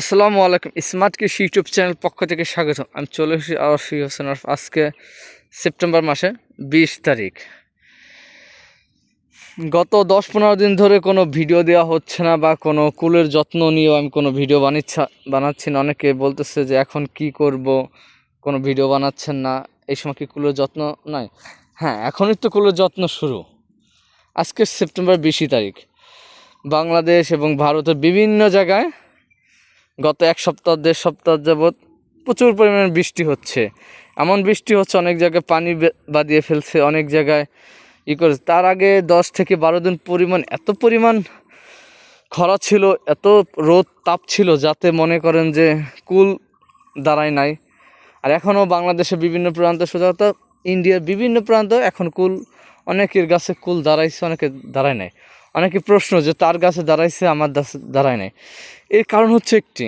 আসসালামু আলাইকুম, স্মার্ট কৃষি ইউটিউব চ্যানেল পক্ষ থেকে স্বাগত আমি চলে এসেছি আরফি হোসেন আরফ। আজকে সেপ্টেম্বর মাসে বিশ তারিখ। গত দশ পনেরো দিন ধরে কোনো ভিডিও দেওয়া হচ্ছে না বা কোনো কুলের যত্ন নিয়েও আমি কোনো ভিডিও বানিচ্ছা, বানাচ্ছি না। অনেকে বলতেছে যে এখন কি করব, কোনো ভিডিও বানাচ্ছেন না, এই সময় কি কুলের যত্ন নাই? হ্যাঁ এখনই তো কুলের যত্ন শুরু। আজকে সেপ্টেম্বর বিশই তারিখ। বাংলাদেশ এবং ভারতের বিভিন্ন জায়গায় গত এক সপ্তাহ, দেড় সপ্তাহ যাবৎ প্রচুর পরিমাণে বৃষ্টি হচ্ছে। এমন বৃষ্টি হচ্ছে অনেক জায়গায় পানি বে- বাদিয়ে ফেলছে, অনেক জায়গায় ই করেছে। তার আগে দশ থেকে বারো দিন পরিমাণ, এত পরিমাণ খরা ছিল, এত রোদ তাপ ছিল যাতে মনে করেন যে কুল দাঁড়ায় নাই। আর এখনও বাংলাদেশের বিভিন্ন প্রান্ত সোজা ইন্ডিয়ার বিভিন্ন প্রান্ত এখন কুল, অনেকের গাছে কুল দাঁড়াইছে, অনেকে দাঁড়ায় নাই। অনেকে প্রশ্ন যে তার গাছে দাঁড়াইছে, আমার গাছে দাঁড়ায় নাই। এর কারণ হচ্ছে একটি,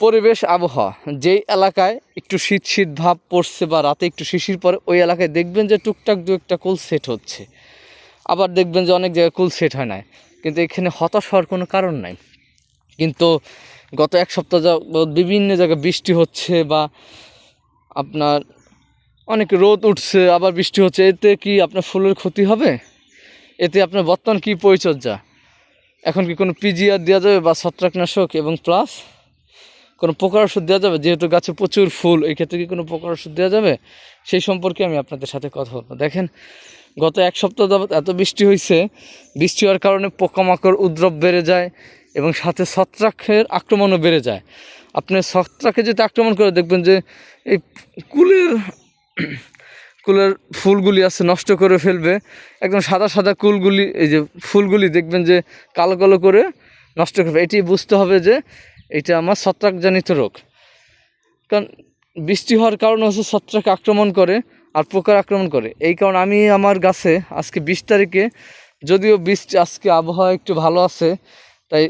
পরিবেশ, আবহাওয়া। যেই এলাকায় একটু শীত শীত ভাব পড়ছে বা রাতে একটু শিশির পরে ওই এলাকায় দেখবেন যে টুকটাক দু একটা কুল সেট হচ্ছে। আবার দেখবেন যে অনেক জায়গায় কুল সেট হয় না কিন্তু এখানে হতাশ হওয়ার কোনো কারণ নাই। কিন্তু গত এক সপ্তাহ যাবৎ বিভিন্ন জায়গায় বৃষ্টি হচ্ছে বা আপনার অনেক রোদ উঠছে, আবার বৃষ্টি হচ্ছে। এতে কি আপনার ফুলের ক্ষতি হবে? এতে আপনার বর্তমান কী পরিচর্যা? এখন কি কোনো পিজিআর দেওয়া যাবে বা ছত্রাকনাশক এবং প্লাস কোনো পোকার ওষুধ দেওয়া যাবে? যেহেতু গাছে প্রচুর ফুল, এই ক্ষেত্রে কি কোনো পোকার ওষুধ দেওয়া যাবে? সেই সম্পর্কে আমি আপনাদের সাথে কথা বলব। দেখেন, গত এক সপ্তাহ যাবৎ এত বৃষ্টি হয়েছে বৃষ্টি হওয়ার কারণে পোকামাকড় উদ্রব বেড়ে যায় এবং সাথে ছত্রাকের আক্রমণও বেড়ে যায়। আপনি ছত্রাকে যদি আক্রমণ করে দেখবেন যে এই কুলের কুলের ফুলগুলি আছে নষ্ট করে ফেলবে। একদম সাদা সাদা কুলগুলি, এই যে ফুলগুলি দেখবেন যে কালো কালো করে নষ্ট করবে এটি বুঝতে হবে যে এটা আমার ছত্রাকজনিত রোগ। কারণ বৃষ্টি হওয়ার কারণে হচ্ছে ছত্রাক আক্রমণ করে আর পোকার আক্রমণ করে। এই কারণে আমি আমার গাছে আজকে বিশ তারিখে, যদিও বৃষ্টি আজকে আবহাওয়া একটু ভালো আছে, তাই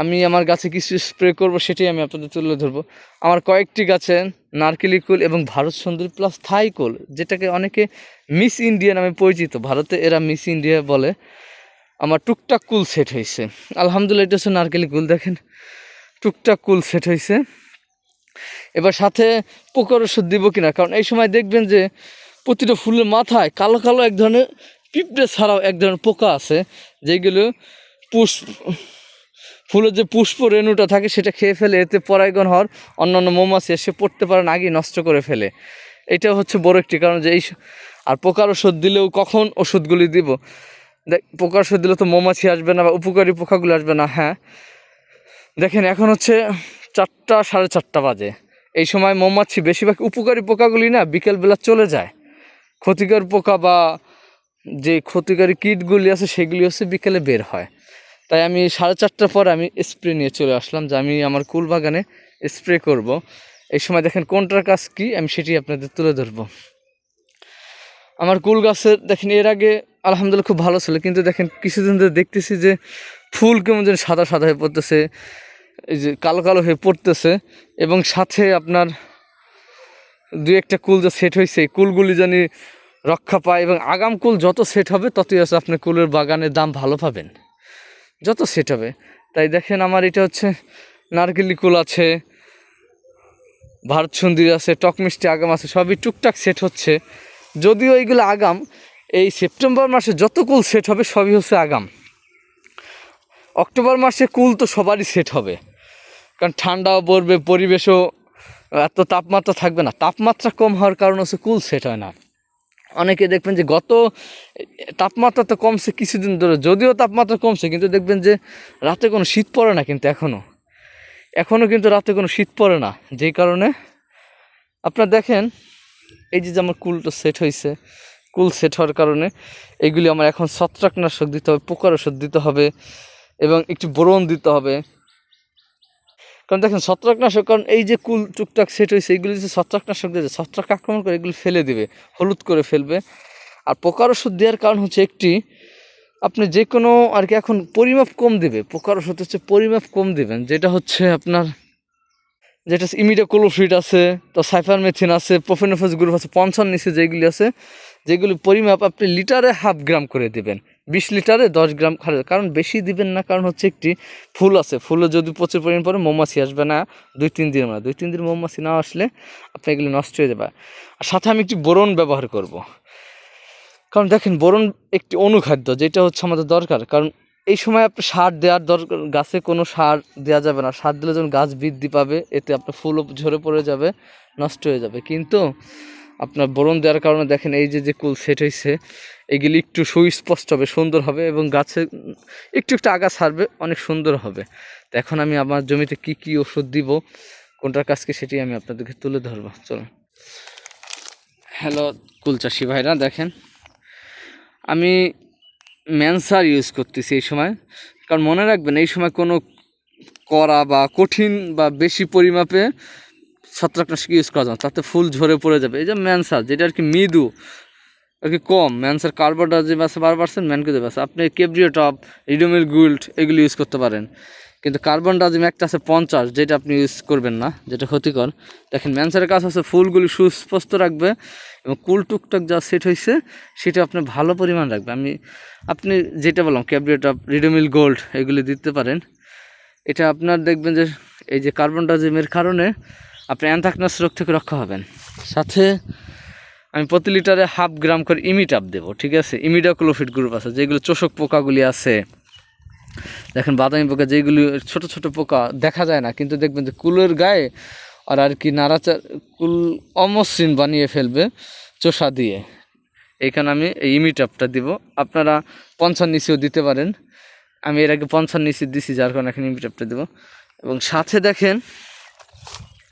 আমি আমার গাছে কিছু স্প্রে করব, সেটাই আমি আপনাদের তুলে ধরবো। আমার কয়েকটি গাছে নারকেলি কুল এবং ভারত সুন্দরী প্লাস থাই কুল যেটাকে অনেকে মিস ইন্ডিয়া নামে পরিচিত। ভারতে এরা মিস ইন্ডিয়া বলে। আমার টুকটাক কুল সেট হয়েছে। আলহামদুলিল্লাহ, এটা হচ্ছে নারকেলি কুল দেখেন। টুকটাক কুল সেট হয়েছে। এবার সাথে পোকার ওষুধ দিব কিনা? কারণ এই সময় দেখবেন যে প্রতিটা ফুলের মাথায় কালো কালো এক ধরনের পিঁপড়ে ছাড়াও এক ধরনের পোকা আছে, যেগুলো পুষ্প ফুলের যে পুষ্প রেণুটা থাকে সেটা খেয়ে ফেলে, এতে পরাগন হওয়ার অন্যান্য মৌমাছি এসে পড়তে পারেন আগেই নষ্ট করে ফেলে। এটা হচ্ছে বড় একটি কারণ যে এই আর পোকার ওষুধ দিলেও কখন ওষুধগুলি দিব? দেখ, পোকার ওষুধ দিলে তো মৌমাছি আসবে না বা উপকারী পোকাগুলো আসবে না হ্যাঁ। দেখেন, এখন হচ্ছে চারটা, সাড়ে চারটা বাজে। এই সময় মৌমাছি বেশিরভাগ উপকারী পোকাগুলি না বিকেলবেলা চলে যায়। ক্ষতিকর পোকা বা যে ক্ষতিকারী কীটগুলি আছে সেগুলি হচ্ছে বিকেলে বের হয়। তাই আমি সাড়ে চারটার পর আমি স্প্রে নিয়ে চলে আসলাম যে আমি আমার কুল বাগানে স্প্রে করব। এই সময় দেখেন কোনটার কাজ কি, আমি সেটি আপনাদের তুলে ধরবো। আমার কুল গাছের, দেখেন এর আগে আলহামদুলিল্লাহ খুব ভালো ছিল, কিন্তু দেখেন কিছুদিন ধরে দেখতেছি যে ফুল কেমন যেন সাদা সাদা হয়ে পড়তেছে, এই যে কালো কালো হয়ে পড়তেছে, এবং সাথে আপনার দু একটা কুল যে সেট হয়েছে, এই কুলগুলি জানি রক্ষা পায় এবং আগাম কুল যত সেট হবে, ততই আছে আপনি কুলের বাগানের দাম ভালো পাবেন। যত সেট হবে। তাই দেখেন আমার এটা হচ্ছে নারকেলি কুল আছে ভারত সুন্দরী আছে, টক মিষ্টি আগাম আছে, সবই টুকটাক সেট হচ্ছে। যদিও এইগুলো আগাম, এই সেপ্টেম্বর মাসে যত কুল সেট হবে সবই হচ্ছে আগাম। অক্টোবর মাসে কুল তো সবারই সেট হবে। কারণ ঠান্ডাও পড়বে, পরিবেশও এত তাপমাত্রা থাকবে না। তাপমাত্রা কম হওয়ার কারণে হচ্ছে কুল সেট হয় না। অনেকে দেখবেন যে গত, তাপমাত্রা তো কমছে কিছুদিন ধরে, যদিও তাপমাত্রা কমছে, কিন্তু দেখবেন যে রাতে কোনো শীত পড়ে না কিন্তু এখনও এখনও কিন্তু রাতে কোনো শীত পড়ে না যেই কারণে আপনার দেখেন, এই যে আমার কুলটা সেট হয়েছে কুল সেট হওয়ার কারণে এগুলি আমার এখন ছত্রাকনাশক দিতে হবে, পোকার ওষুধ দিতে হবে, এবং একটু বোরন দিতে হবে। কারণ দেখেন ছত্রাকনাশক, কারণ এই যে কুল টুকটাক সেট হয়েছে এইগুলি যে ছত্রাকনাশক দিয়ে ছত্রাক আক্রমণ করে এগুলি ফেলে দিবে, হলুদ করে ফেলবে। আর পোকার ওষুধ দেওয়ার কারণ হচ্ছে একটি, আপনি যে কোনো আর কি এখন পরিমাপ কম দেবে, পোকার ওষুধ হচ্ছে পরিমাপ কম দেবেন, যেটা হচ্ছে আপনার, যেটা ইমিডাক্লোফিড আছে, তো সাইফারমেথিন আছে প্রোফেনোফাস গ্রুপ আছে পঞ্চান নিচে যেগুলি আছে, যেগুলি পরিমাপ আপনি লিটারে হাফ গ্রাম করে দিবেন। বিশ লিটারে দশ গ্রাম খারে কারণ বেশি দিবেন না, কারণ হচ্ছে একটি ফুল আছে। ফুলে যদি প্রচুর পরিমাণ পরে মৌমাছি আসবে না দুই, তিন দিনের মানে দুই, তিন দিন মৌমাছি না আসলে আপনি এগুলি নষ্ট হয়ে যাবে। আর সাথে আমি একটি বোরন ব্যবহার করব। কারণ দেখেন, বোরন একটি অনুখাদ্য, যেটা হচ্ছে আমাদের দরকার। কারণ এই সময় আপনি সার দেওয়ার দরকার, গাছে কোনো সার দেওয়া যাবে না। সার দিলে যখন গাছ বৃদ্ধি পাবে, এতে আপনার ফুলও ঝরে পড়ে যাবে, নষ্ট হয়ে যাবে। কিন্তু আপনার বোরন দেওয়ার কারণে দেখেন এই যে যে কুল সেট হয়েছে এগুলি একটু সুস্পষ্ট হবে, সুন্দর হবে এবং গাছে একটু একটু আগা ছাড়বে, অনেক সুন্দর হবে। তো এখন আমি আমার জমিতে কি কি ওষুধ দিব, কোনটার কাজকে সেটি আমি আপনাদেরকে তুলে ধরবো। চলুন। হ্যালো কুল চাষি ভাইরা, দেখেন। আমি ম্যানসার ইউজ করতেছি এই সময়। কারণ মনে রাখবেন, এই সময় কোনো করা বা কঠিন বা বেশি পরিমাপে ছত্রাকনাশক ইউজ করা যাবে তাতে ফুল ঝরে পড়ে যাবে। এই যে ম্যানসার, যেটা আর কি মৃদু, আর কি কম, ম্যানসার কার্বোডাজিম আছে বারো পার্সেন্ট ম্যানকুদেব আছে। আপনি কেব্রিও টপ রিডোমিল গুল্ড এগুলো ইউজ করতে পারেন। কিন্তু কার্বন ডাজিম একটা আছে পঞ্চাশ, যেটা আপনি ইউজ করবেন না, যেটা ক্ষতিকর। দেখেন ম্যানসারের কাজ হচ্ছে ফুলগুলি সুস্পষ্ট রাখবে এবং কুল টুকটাক যা সেট হয়েছে, সেটা আপনি ভালো পরিমাণ রাখবে। আমি, আপনি যেটা বললাম ক্যাব্রিও টপ রিডোমিল গোল্ড এগুলি দিতে পারেন। এটা আপনার দেখবেন যে, এই যে কার্বন ডাজিমের কারণে আপনি অ্যান্থাকনাস রোগ থেকে রক্ষা হবেন। সাথে আমি প্রতি লিটারে হাফ গ্রাম করে ইমিটাপ দেবো ঠিক আছে? ইমিডাক্লোফিট গ্রুপ আছে যেগুলো চোষক পোকাগুলি আছে। দেখেন বাদামি পোকা যেগুলি ছোট ছোট পোকা দেখা যায় না কিন্তু দেখবেন যে কুলের গায়ে আর আর কি নাড়াচার কুল অমসৃণ বানিয়ে ফেলবে চোষা দিয়ে। এইখানে আমি এই ইমিটাপটা দিব। আপনারা পঞ্চান্ন নিচেও দিতে পারেন। আমি এর আগে পঞ্চান্ন নিচে দিছি যার কারণে এখন ইমিটাপটা দেবো। এবং সাথে দেখেন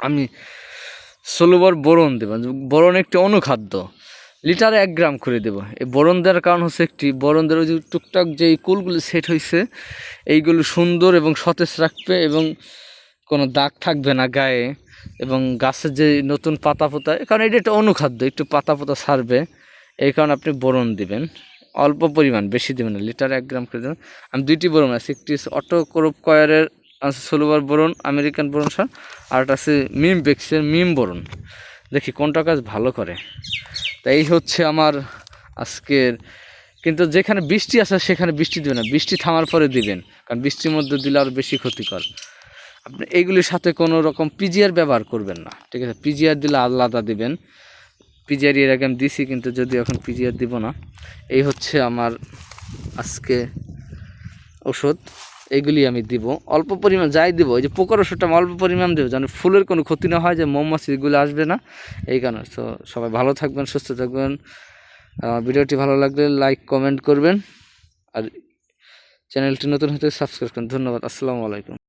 আমি ষোলোবার বোরন দেবো। বোরন একটি অনুখাদ্য। লিটারে এক গ্রাম করে দেবো। এই বোরন দেওয়ার কারণ হচ্ছে একটি, বোরন দেওয়ার যে টুকটাক যে কুলগুলো সেট হয়েছে এইগুলো সুন্দর এবং সতেজ রাখবে এবং কোনো দাগ থাকবে না গায়ে এবং গাছের যে নতুন পাতা পোতা কারণ এটা একটা অনুখাদ্য, একটু পাতা পোতা সারবে। এই কারণে আপনি বোরন দিবেন। অল্প পরিমাণ, বেশি দেবেন না, লিটার এক গ্রাম করে দেবেন। আমি দুইটি বোরন আছে, একটি অটো ক্রোপ কয়ারের আছে ষোলোবার বোরন আমেরিকান বোরন সার আর একটা আছে মিম বেক্সের মিম বোরন দেখি কোনটা কাজ ভালো করে। তাই এই হচ্ছে আমার আজকের, কিন্তু যেখানে বৃষ্টি আসে সেখানে বৃষ্টি দেবেন না, বৃষ্টি থামার পরে দিবেন, কারণ বৃষ্টির মধ্যে দিলে আরও বেশি ক্ষতিকর। আপনি এইগুলির সাথে কোনো রকম পিজিআর ব্যবহার করবেন না, ঠিক আছে? পিজিআর দিলে আলাদা দিবেন। পিজিআর এর আগে আমি দিছি, কিন্তু যদি এখন পিজিআর দিব না। এই হচ্ছে আমার আজকে ওষুধ এইগুলি আমি দিব। অল্প পরিমাণ যাই দিব, এই যে পোকার ওষুধটা আমি অল্প পরিমাণ দেবো যেন ফুলের কোনো ক্ষতি না হয়, যে মৌমাছি এগুলো আসবে না। এই কারণে। তো সবাই ভালো থাকবেন, সুস্থ থাকবেন। ভিডিওটি ভালো লাগলে লাইক, কমেন্ট করবেন। আর চ্যানেলটি নতুন হতে সাবস্ক্রাইব করুন। ধন্যবাদ। আসসালামু আলাইকুম।